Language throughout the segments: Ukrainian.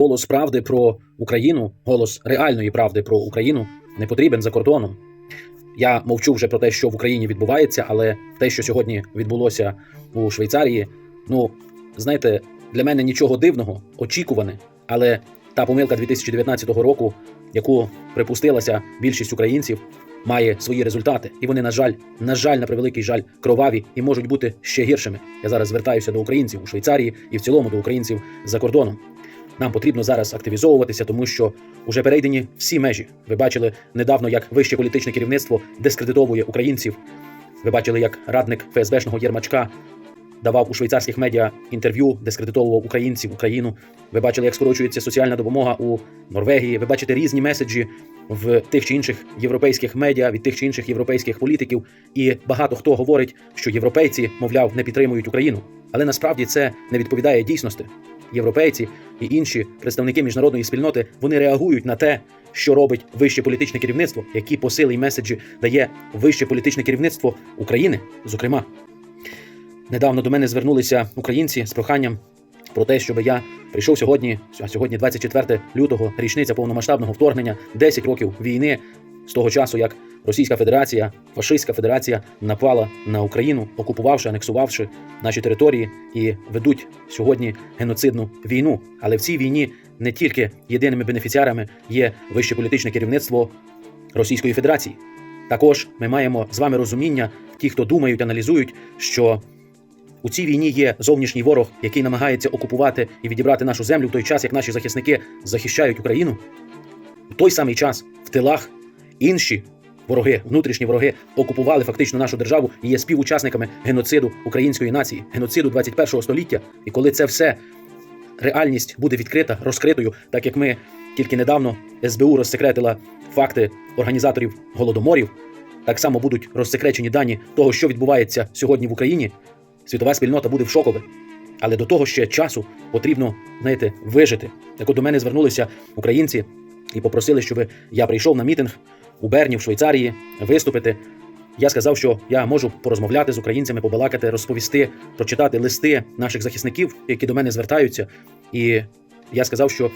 Голос правди про Україну, голос реальної правди про Україну не потрібен за кордоном. Я мовчу вже про те, що в Україні відбувається, але те, що сьогодні відбулося у Швейцарії, ну знаєте, для мене нічого дивного, очікуване, але та помилка 2019 року, яку припустилася більшість українців, має свої результати, і вони, на жаль, на жаль, на превеликий жаль, кроваві і можуть бути ще гіршими. Я зараз звертаюся до українців у Швейцарії і в цілому до українців за кордоном. Нам потрібно зараз активізовуватися, тому що вже перейдені всі межі. Ви бачили недавно, як вище політичне керівництво дискредитовує українців. Ви бачили, як радник ФСБшного Єрмачка давав у швейцарських медіа інтерв'ю, дискредитовував українців, Україну. Ви бачили, як скорочується соціальна допомога у Норвегії. Ви бачите різні меседжі в тих чи інших європейських медіа від тих чи інших європейських політиків. І багато хто говорить, що європейці, мовляв, не підтримують Україну. Але насправді це не відповідає дійсності. Європейці і інші представники міжнародної спільноти вони реагують на те, що робить вище політичне керівництво, які посили і меседжі дає вище політичне керівництво України, зокрема. Недавно до мене звернулися українці з проханням про те, щоб я прийшов сьогодні, а сьогодні 24 лютого, річниця повномасштабного вторгнення, 10 років війни з того часу, як Російська Федерація, Фашистська Федерація напала на Україну, окупувавши, анексувавши наші території і ведуть сьогодні геноцидну війну. Але в цій війні не тільки єдиними бенефіціарами є вище політичне керівництво Російської Федерації. Також ми маємо з вами розуміння, ті, хто думають, аналізують, що у цій війні є зовнішній ворог, який намагається окупувати і відібрати нашу землю в той час, як наші захисники захищають Україну. У той самий час в тилах інші вороги, внутрішні вороги, окупували фактично нашу державу і є співучасниками геноциду української нації, геноциду 21 століття. І коли це все реальність буде відкрита, розкритою, так як ми тільки недавно СБУ розсекретила факти організаторів голодоморів, так само будуть розсекречені дані того, що відбувається сьогодні в Україні. Світова спільнота буде в шокові. Але до того ще часу потрібно, знаєте, вижити. Так от до мене звернулися українці і попросили, щоб я прийшов на мітинг у Берні, в Швейцарії, виступити. Я сказав, що я можу порозмовляти з українцями, побалакати, розповісти, прочитати листи наших захисників, які до мене звертаються. І я сказав, що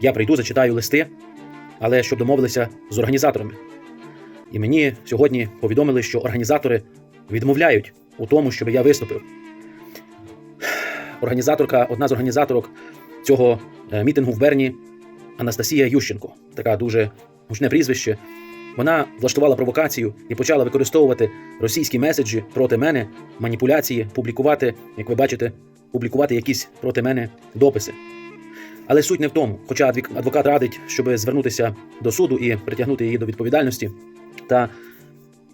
я прийду, зачитаю листи, але щоб домовилися з організаторами. І мені сьогодні повідомили, що організатори відмовляють у тому, щоб я виступив. Організаторка, одна з організаторок цього е, мітингу в Берні Анастасія Ющенко, така дуже гучне прізвище. Вона влаштувала провокацію і почала використовувати російські меседжі проти мене, маніпуляції, публікувати, як ви бачите, публікувати якісь проти мене дописи. Але суть не в тому, хоча адвокат радить, щоб звернутися до суду і притягнути її до відповідальності. Та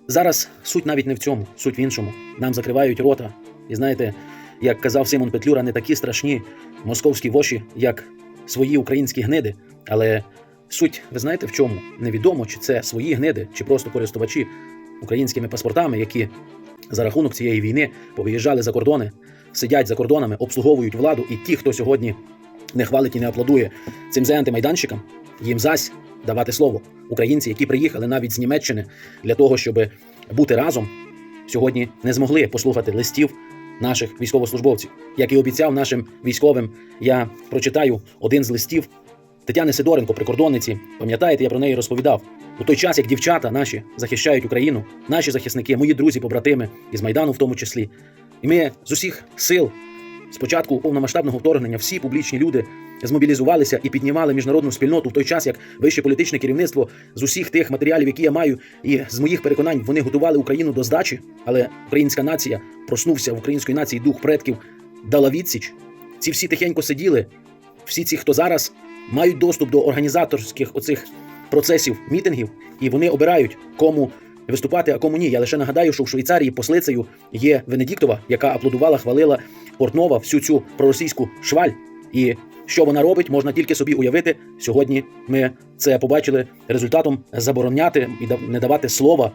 зараз суть навіть не в цьому, суть в іншому. Нам закривають рота. І знаєте, як казав Симон Петлюра, не такі страшні московські воші, як свої українські гниди. Але суть, ви знаєте в чому? Невідомо, чи це свої гниди, чи просто користувачі українськими паспортами, які за рахунок цієї війни повиїжджали за кордони, сидять за кордонами, обслуговують владу, і ті, хто сьогодні не хвалить і не аплодує цим зе антимайданщикам, їм зась давати слово. Українці, які приїхали навіть з Німеччини для того, щоб бути разом, сьогодні не змогли послухати листів наших військовослужбовців. Як і обіцяв нашим військовим, я прочитаю один з листів Тетяни Сидоренко, прикордонниці. Пам'ятаєте, я про неї розповідав. У той час, як дівчата наші захищають Україну, наші захисники, мої друзі, побратими із Майдану, в тому числі. І ми з усіх сил спочатку повномасштабного вторгнення всі публічні люди змобілізувалися і піднімали міжнародну спільноту в той час, як вище політичне керівництво з усіх тих матеріалів, які я маю, і з моїх переконань вони готували Україну до здачі. Але українська нація проснувся в української нації дух предків, дала відсіч. Ці всі тихенько сиділи. Всі ці, хто зараз мають доступ до організаторських оцих процесів мітингів, і вони обирають, кому виступати, а кому ні. Я лише нагадаю, що в Швейцарії послицею є Венедіктова, яка аплодувала, хвалила Портнова всю цю проросійську шваль. І що вона робить, можна тільки собі уявити. Сьогодні ми це побачили результатом забороняти і не давати слова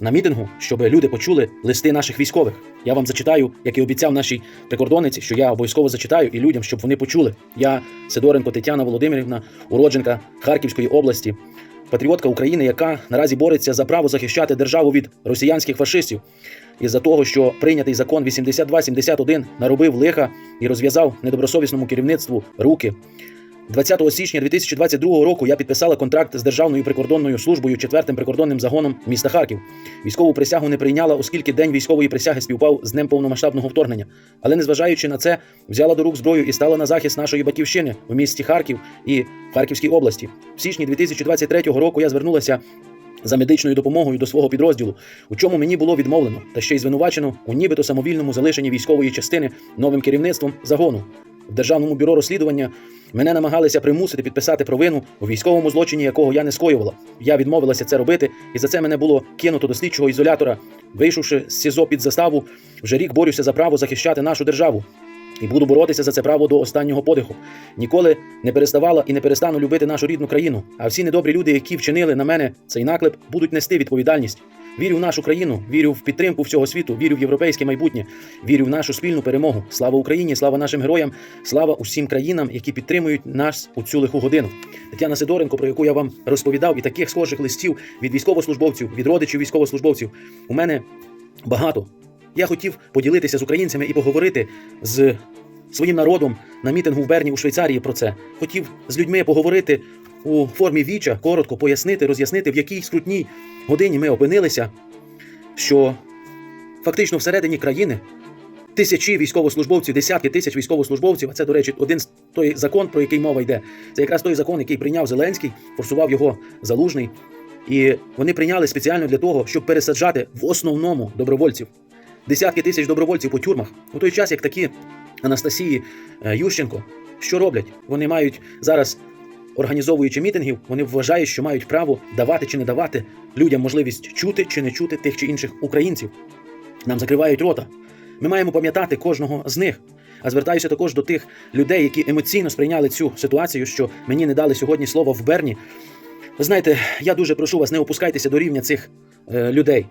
на мітингу, щоб люди почули листи наших військових. Я вам зачитаю, як і обіцяв нашій прикордонниці, що я обов'язково зачитаю і людям, щоб вони почули. Я Сидоренко Тетяна Володимирівна, уродженка Харківської області, патріотка України, яка наразі бореться за право захищати державу від росіянських фашистів. Із-за того, що прийнятий закон 8271 наробив лиха і розв'язав недобросовісному керівництву руки. 20 січня 2022 року я підписала контракт з Державною прикордонною службою четвертим прикордонним загоном міста Харків. Військову присягу не прийняла, оскільки день військової присяги співпав з днем повномасштабного вторгнення. Але незважаючи на це, взяла до рук зброю і стала на захист нашої батьківщини в місті Харків і в Харківській області. В січні 2023 року я звернулася за медичною допомогою до свого підрозділу, у чому мені було відмовлено, та ще й звинувачено у нібито самовільному залишенні військової частини новим керівництвом загону. В Державному бюро розслідування мене намагалися примусити підписати провину у військовому злочині, якого я не скоювала. Я відмовилася це робити, і за це мене було кинуто до слідчого ізолятора. Вийшовши з СІЗО під заставу, вже рік борюся за право захищати нашу державу. І буду боротися за це право до останнього подиху. Ніколи не переставала і не перестану любити нашу рідну країну. А всі недобрі люди, які вчинили на мене цей наклеп, будуть нести відповідальність. Вірю в нашу країну, вірю в підтримку всього світу, вірю в європейське майбутнє, вірю в нашу спільну перемогу. Слава Україні, слава нашим героям, слава усім країнам, які підтримують нас у цю лиху годину. Тетяна Сидоренко, про яку я вам розповідав, і таких схожих листів від військовослужбовців, від родичів військовослужбовців. У мене багато. Я хотів поділитися з українцями і поговорити з своїм народом на мітингу в Берні у Швейцарії про це. Хотів з людьми поговорити у формі віча, коротко пояснити, роз'яснити, в якій скрутній годині ми опинилися, що фактично всередині країни тисячі військовослужбовців, десятки тисяч військовослужбовців, а це, до речі, один з той закон, про який мова йде. Це якраз той закон, який прийняв Зеленський, форсував його залужний. І вони прийняли спеціально для того, щоб пересаджати в основному добровольців. Десятки тисяч добровольців по тюрмах. У той час, як такі Анастасії е, Ющенко, що роблять? Вони мають зараз, організовуючи мітингів, вони вважають, що мають право давати чи не давати людям можливість чути чи не чути тих чи інших українців. Нам закривають рота. Ми маємо пам'ятати кожного з них. А звертаюся також до тих людей, які емоційно сприйняли цю ситуацію, що мені не дали сьогодні слово в Берні. Знаєте, я дуже прошу вас, не опускайтеся до рівня цих е, людей.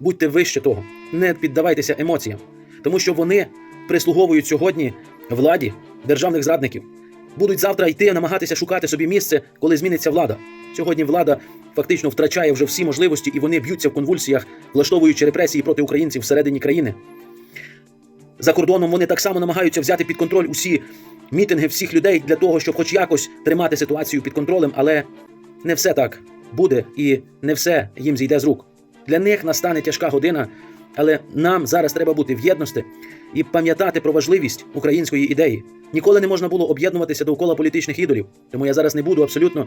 Будьте вище того, не піддавайтеся емоціям, тому що вони прислуговують сьогодні владі державних зрадників. Будуть завтра йти намагатися шукати собі місце, коли зміниться влада. Сьогодні влада фактично втрачає вже всі можливості, і вони б'ються в конвульсіях, влаштовуючи репресії проти українців всередині країни. За кордоном вони так само намагаються взяти під контроль усі мітинги всіх людей для того, щоб хоч якось тримати ситуацію під контролем, але не все так буде і не все їм зійде з рук. Для них настане тяжка година, але нам зараз треба бути в єдності і пам'ятати про важливість української ідеї. Ніколи не можна було об'єднуватися довкола політичних ідолів, тому я зараз не буду абсолютно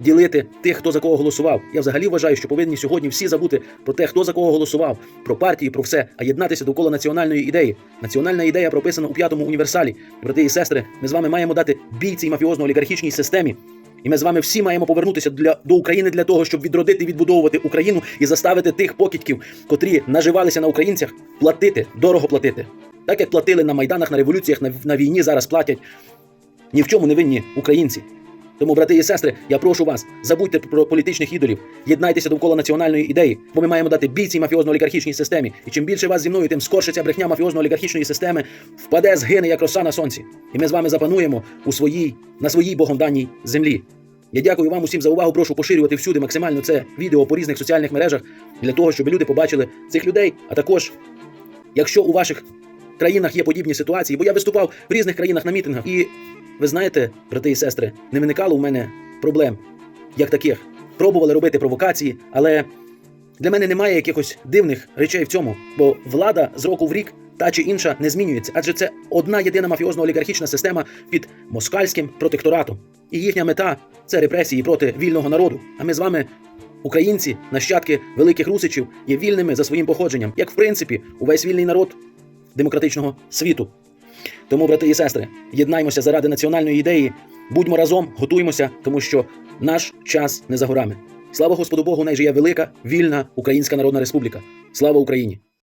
ділити тих, хто за кого голосував. Я взагалі вважаю, що повинні сьогодні всі забути про те, хто за кого голосував, про партії, про все, а єднатися довкола національної ідеї. Національна ідея прописана у п'ятому універсалі. Брати і сестри, ми з вами маємо дати бій цій мафіозно-олігархічній системі. І ми з вами всі маємо повернутися для до України для того, щоб відродити, відбудовувати Україну і заставити тих покидьків, котрі наживалися на українцях, платити, дорого платити. Так як платили на майданах, на революціях, на, на війні зараз платять ні в чому не винні українці. Тому, брати і сестри, я прошу вас, забудьте про політичних ідолів, єднайтеся довкола національної ідеї, бо ми маємо дати бій цій мафіозно-олігархічній системі. І чим більше вас зі мною, тим скорше ця брехня мафіозно-олігархічної системи впаде, згине, як роса на сонці. І ми з вами запануємо у своїй, на своїй богомданій землі. Я дякую вам усім за увагу. Прошу поширювати всюди максимально це відео по різних соціальних мережах для того, щоб люди побачили цих людей. А також, якщо у ваших країнах є подібні ситуації, бо я виступав в різних країнах на мітингах, і ви знаєте, брати і сестри, не виникало у мене проблем як таких. Пробували робити провокації, але для мене немає якихось дивних речей в цьому, бо влада з року в рік та чи інша не змінюється, адже це одна єдина мафіозно-олігархічна система під москальським протекторатом. І їхня мета це репресії проти вільного народу. А ми з вами, українці, нащадки великих русичів, є вільними за своїм походженням, як в принципі увесь вільний народ демократичного світу. Тому, брати і сестри, єднаймося заради національної ідеї, будьмо разом, готуймося, тому що наш час не за горами. Слава Господу Богу, найже є велика, вільна Українська Народна Республіка. Слава Україні!